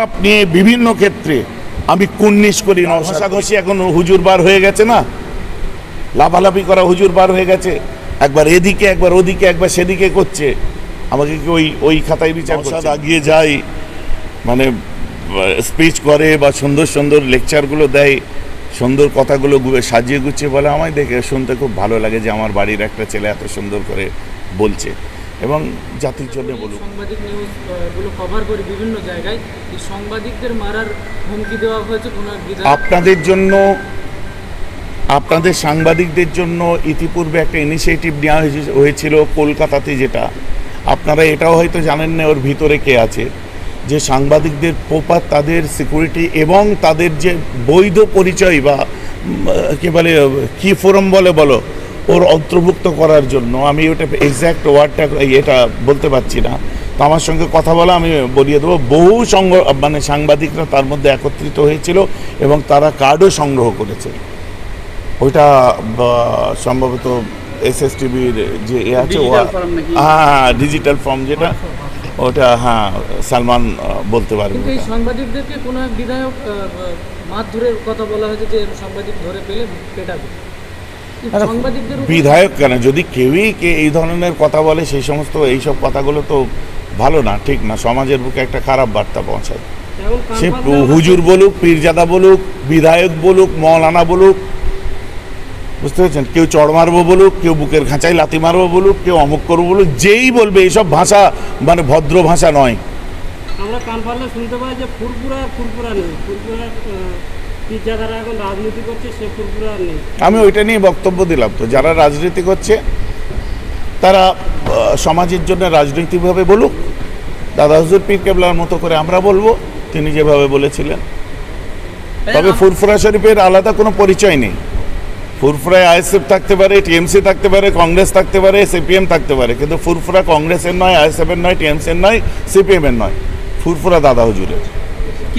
ওয়াকাপ নিয়ে বিভিন্ন ক্ষেত্রে আমি কুন্নিশ করি না ঘষাঘষি এখন হুজুর বার হয়ে গেছে না? লাফালাফি করা হুজুর বার হয়ে গেছে। একবার এদিকে একবার ওদিকে একবার সেদিকে করছে। আমাকে কি ওই ওই খাতায় বিচার করছে? আগিয়ে যাই মানে স্পিচ করে বা সুন্দর সুন্দর লেকচারগুলো দেয় সুন্দর কথাগুলো সাজিয়ে গুছিয়ে বলে আমায় দেখে শুনতে খুব ভালো লাগে যে আমার বাড়ির একটা ছেলে এত সুন্দর করে বলছে। এবং জাতির জন্য বলুক সাংবাদিক নিউজ আহ, গুলো কভার করি বিভিন্ন জায়গায় সাংবাদিকদের মারার হুমকি দেওয়া হয়েছে আপনাদের জন্য আপনাদের সাংবাদিকদের জন্য ইতিপূর্বে একটা ইনিশিয়েটিভ নেওয়া হয়েছে- হয়েছিল কলকাতাতে যেটা। আপনারা এটাও হয়তো জানেন না ওর ভিতরে কে আছে। যে সাংবাদিকদের প্রপার তাদের সিকিউরিটি এবং তাদের যে বৈধ পরিচয় বা কি বলে কি ফোরাম বলে বলো ওর অন্তর্ভুক্ত করার জন্য আমি ওটা এক্স্যাক্ট ওয়ার্ডটা এটা বলতে পারছি না। তো আমার সঙ্গে কথা বলা আমি বলিয়ে দেবো বহু সংগ মানে সাংবাদিকরা তার মধ্যে একত্রিত হয়েছিল এবং তারা কার্ডও সংগ্রহ করেছে। ওইটা সম্ভবত এস এস টিভির যে এ আছে ও- হ্যাঁ ডিজিটাল ফর্ম যেটা ওটা হ্যাঁ সালমান বলতে পারবে। সাংবাদিকদেরকে কোনো এক বিধায়ক আহ, মারধরের কথা বলা হয়েছে যে সাংবাদিক ধরে পেলে পেটাবে এই আরে, সাংবাদিকদের উপর- বিধায়ক কেন? যদি কেউই কে এই ধরনের কথা বলে সেই সমস্ত এইসব কথাগুলো তো ভালো না ঠিক না? সমাজের বুকে একটা খারাপ বার্তা পৌঁছায়। সে হুজুর বলুক পীরজাদা বলুক বিধায়ক বলুক মৌলানা বলুক বুঝতে পেরেছেন? কেউ চড় মারবো বলুক কেউ বুকের খাঁচায় লাথি মারবো বলুক কেউ অমুক করব বলুক যেই বলবে এইসব ভাষা মানে ভদ্র ভাষা নয়। আমরা কান পারলে শুনতে পাই যে ফুরপুরা ফুরপুরা নেই ফুরপুরা পিজ্জা এখন রাজনীতি করছে সে ফুরপুরা আর নেই। আমি ওইটা নিয়ে বক্তব্য দিলাম তো যারা রাজনীতি করছে তারা সমাজের জন্য রাজনৈতিকভাবে বলুক দাদা হুজুর পীর কেবলার মতো করে আমরা বলব তিনি যেভাবে বলেছিলেন। তবে ফুরফুরা শরীফের আলাদা কোনো পরিচয় নেই। ফুরফুরায় আইএসএফ থাকতে পারে টিএমসি থাকতে পারে কংগ্রেস থাকতে পারে সিপিএম থাকতে পারে কিন্তু ফুরফুরা কংগ্রেসের নয় আইএসএফের নয় টিএমসির নয় সিপিএমের নয় ফুরফুরা দাদা হুজুরের।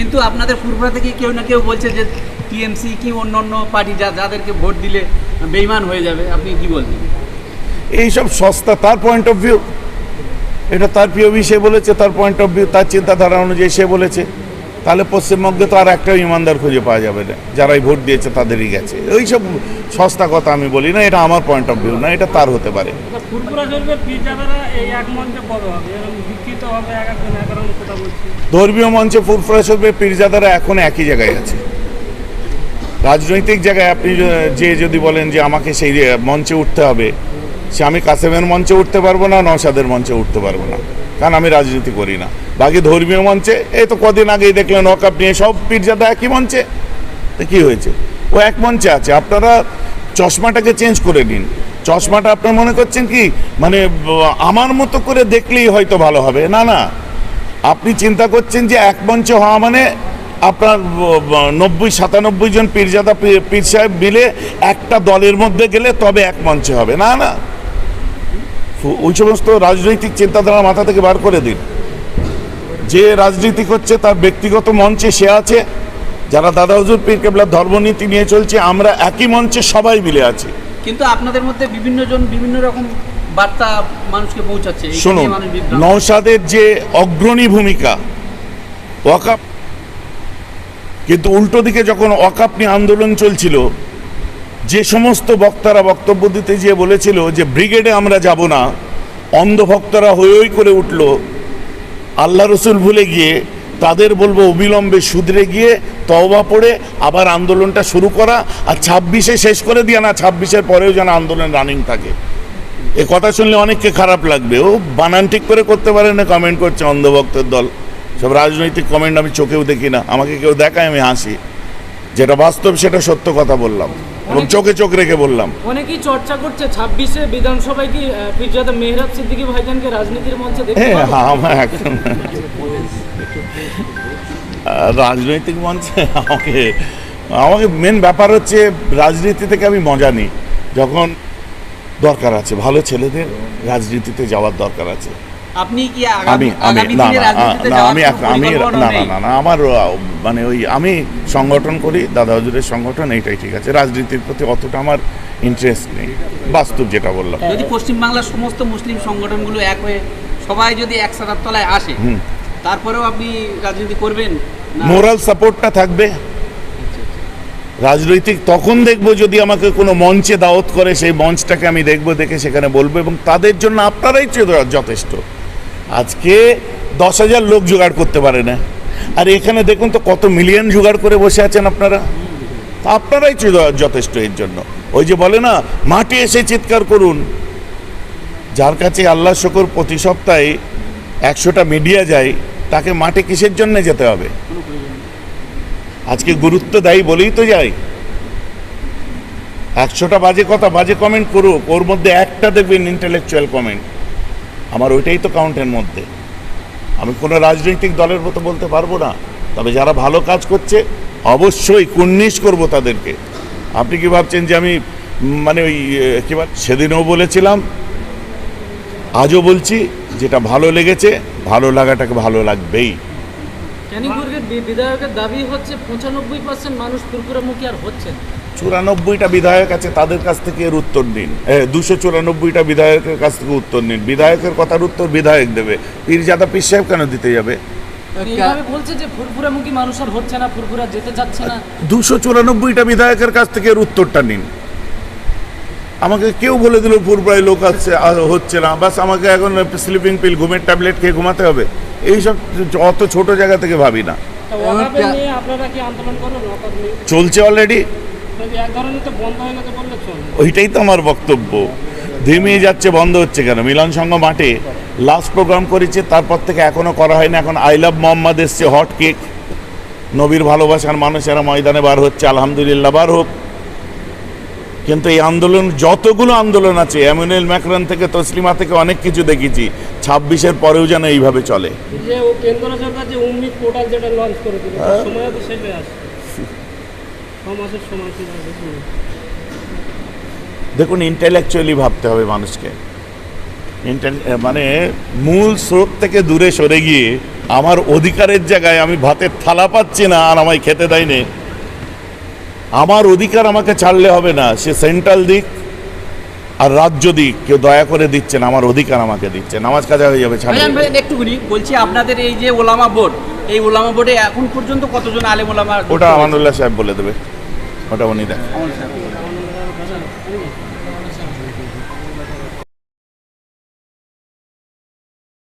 কিন্তু আপনাদের ফুরফুরা থেকে কেউ না কেউ বলছে যে টিএমসি কি অন্য অন্য পার্টি যা যাদেরকে ভোট দিলে বেইমান হয়ে যাবে। আপনি কি বলছেন এইসব সস্তা, তার পয়েন্ট অফ ভিউ এটা তার পিওবি সে বলেছে, তার পয়েন্ট অফ ভিউ তার চিন্তাধারা অনুযায়ী সে বলেছে। তাহলে পশ্চিমবঙ্গে তো আর একটা ইমানদার খুঁজে পাওয়া যাবে না। যারাই ভোট দিয়েছে তাদেরই গেছে। ওইসব সস্তা কথা আমি বলি না এটা আমার পয়েন্ট অফ ভিউ না এটা তার হতে পারে। ধর্মীয় মঞ্চে ফুরফুরা শরীফের পীরজাদারা এখন একই জায়গায় আছে। রাজনৈতিক জায়গায় আপনি যে যদি বলেন যে আমাকে সেই মঞ্চে উঠতে হবে সে আমি কাসেমের মঞ্চে উঠতে পারব না, নওশাদের মঞ্চে উঠতে পারব না। কারণ আমি রাজনীতি করি না। বাকি ধর্মীয় মঞ্চে, এই তো কদিন আগেই দেখলেন ওয়াকাপ নিয়ে সব পীরজাদা একই মঞ্চে। তো কী হয়েছে? ও এক মঞ্চে আছে। আপনারা চশমাটাকে চেঞ্জ করে নিন। চশমাটা আপনার মনে করছেন কি মানে আমার মতো করে দেখলেই হয়তো ভালো হবে। না না। আপনি চিন্তা করছেন যে এক মঞ্চে হওয়া মানে আপনার নব্বই, সাতানব্বই জন পীরজাদা পীর- সাহেব মিলে একটা দলের মধ্যে গেলে তবে এক মঞ্চে হবে। না না। ওই সমস্ত রাজনৈতিক চিন্তাধারা মাথা থেকে বার করে দিন যে রাজনীতি করছে তার ব্যক্তিগত মঞ্চে সে আছে যারা দাদা হুজুর পীর কেবলার ধর্মনীতি নিয়ে চলছে আমরা একই মঞ্চে সবাই মিলে আছি কিন্তু আপনাদের মধ্যে বিভিন্ন জন বিভিন্ন রকম বার্তা মানুষকে পৌঁছাচ্ছে শুনুন। নৌসাদের যে অগ্রণী ভূমিকা ওয়াকাপ কিন্তু উল্টো দিকে যখন ওয়াকাপ নিয়ে আন্দোলন চলছিল যে সমস্ত বক্তারা বক্তব্য দিতে গিয়ে বলেছিল যে ব্রিগেডে আমরা যাব না, অন্ধ ভক্তরা হই হই করে উঠল। আল্লাহ রসুল ভুলে গিয়ে তাদের বলব অবিলম্বে সুদরে গিয়ে তওবা পড়ে, আবার আন্দোলনটা শুরু করা আর ছাব্বিশে শেষ করে দিয়ে না, ছাব্বিশের পরেও যেন আন্দোলন রানিং থাকে। এ কথা শুনলে অনেককে খারাপ লাগবে। ও বানান ঠিক করে করতে পারে না কমেন্ট করছে অন্ধভক্তের দল। সব রাজনৈতিক কমেন্ট আমি চোখেও দেখি না, আমাকে কেউ দেখায় আমি হাসি। যেটা বাস্তব সেটা সত্য কথা বললাম। এবং চোখে চোখ রেখে বললাম। অনেকেই চর্চা করছে ছাব্বিশে বিধানসভায় কি পীরজাদা মেহরাব সিদ্দিকী ভাইজানকে রাজনীতির মঞ্চে দেখতে হ্যাঁ হ্যাঁ আমার একদম রাজনৈতিক মঞ্চে আমাকে আমাকে মেন ব্যাপার হচ্ছে রাজনীতি থেকে আমি মজা নিই। যখন দরকার আছে ভালো ছেলেদের রাজনীতিতে যাওয়ার দরকার আছে। আপনি কি আমি আমি না না, আমি আমি না না না আমার মানে ওই আমি সংগঠন করি দাদা হুজুরের সংগঠন এইটাই ঠিক আছে। রাজনীতির প্রতি অতটা আমার ইন্টারেস্ট নেই। বাস্তব যেটা বললাম। যদি পশ্চিমবাংলার সমস্ত মুসলিম সংগঠনগুলো এক হয়ে সবাই যদি এক ছাতার তলায় আসে তারপরেও আপনি রাজনীতি করবেন মোরাল সাপোর্টটা থাকবে। রাজনৈতিক তখন দেখব যদি আমাকে কোনো মঞ্চে দাওয়াত করে সেই মঞ্চটাকে আমি দেখব দেখে সেখানে বলব এবং তাদের জন্য আপনারাই যথেষ্ট। আজকে দশ হাজার লোক জোগাড় করতে পারে না। আর এখানে দেখুন তো কত মিলিয়ন জোগাড় করে বসে আছেন আপনারা। আপনারাই যথেষ্ট এর জন্য। ওই যে বলে না, মাঠে এসে চিৎকার করুন। যার কাছে আল্লাহ শকর প্রতি সপ্তাহে একশোটা মিডিয়া যায়, তাকে মাঠে কিসের জন্য যেতে হবে? আজকে গুরুত্ব দেয় বলেই তো যাই। একশোটা বাজে কথা বাজে কমেন্ট করুক, ওর মধ্যে একটা দেখবেন ইন্টেলেকচুয়াল কমেন্ট আমার ওইটাই তো কাউন্টের মধ্যে। আমি কোনো রাজনৈতিক দলের মতো বলতে পারব না, তবে যারা ভালো কাজ করছে, অবশ্যই কুন্নিশ করব তাদেরকে। আপনি কি ভাবছেন যে আমি মানে ওই কী সেদিনও বলেছিলাম, আজও বলছি, যেটা ভালো লেগেছে, ভালো লাগাটাকে ভালো লাগবেই। ক্যানিংবুর্গের বিধায়কের দাবি হচ্ছে পঁচানব্বই পার্সেন্ট মানুষ ফুরফুরামুখী আর হচ্ছে চুরানব্বইটা বিধায়ক আছে তাদের কাছ থেকে এর উত্তর নিন দুশো চুরানব্বইটা বিধায়কের কাছ থেকে উত্তর নিন। বিধায়কের কথার উত্তর বিধায়ক দেবে। পীরজাদা পীর সাহেব কেন দিতে যাবে? দুশো চুরানব্বইটা বিধায়কের কাছ থেকে এর উত্তরটা নিন। আমাকে কেউ বলে দিল পূর্বায় লোক আছে আর হচ্ছে না। বাস আমাকে এখন স্লিপিং পিল ঘুমের ট্যাবলেট খেয়ে ঘুমাতে হবে। এইসব অত ছোট জায়গা থেকে ভাবি না। চলছে অলরেডি হয়ে ওইটাই তো আমার বক্তব্য। ধিমিয়ে যাচ্ছে বন্ধ হচ্ছে কেন? মিলন সংঘ মাঠে লাস্ট প্রোগ্রাম করেছে তারপর থেকে এখনও করা হয়নি। এখন আই লাভ মোহাম্মদ এসছে হট কেক নবীর ভালোবাসার মানুষেরা ময়দানে বার হচ্ছে। আলহামদুলিল্লাহ বার হোক। কিন্তু এই আন্দোলন যতগুলো আন্দোলন আছে এমনুয়েল ম্যাকরন থেকে তসলিমা থেকে অনেক কিছু দেখেছি। ছাব্বিশের পরেও যেন এইভাবে চলে। হয়ে। দেখুন ইন্টেলেকচুয়ালি ভাবতে হবে মানুষকে। মানে মূল স্রোত থেকে দূরে সরে গিয়ে আমার অধিকারের জায়গায় আমি ভাতের থালা পাচ্ছি না আর আমায় খেতে দেয়নি। আমার অধিকার আমাকে ছাড়লে হবে না সে সেন্ট্রাল দিক আর রাজ্য দিক। কেউ দয়া করে দিচ্ছেন আমার অধিকার আমাকে দিচ্ছে নামাজ কাজা হয়ে যাবে একটুখানি বলছি আপনাদের এই যে ওলামা বোর্ড এই ওলামা বোর্ডে এখন পর্যন্ত কতজন আলেম ওলামা ওটা আমানুল্লাহ সাহেব বলে দেবে। ওটা উনি দেখ।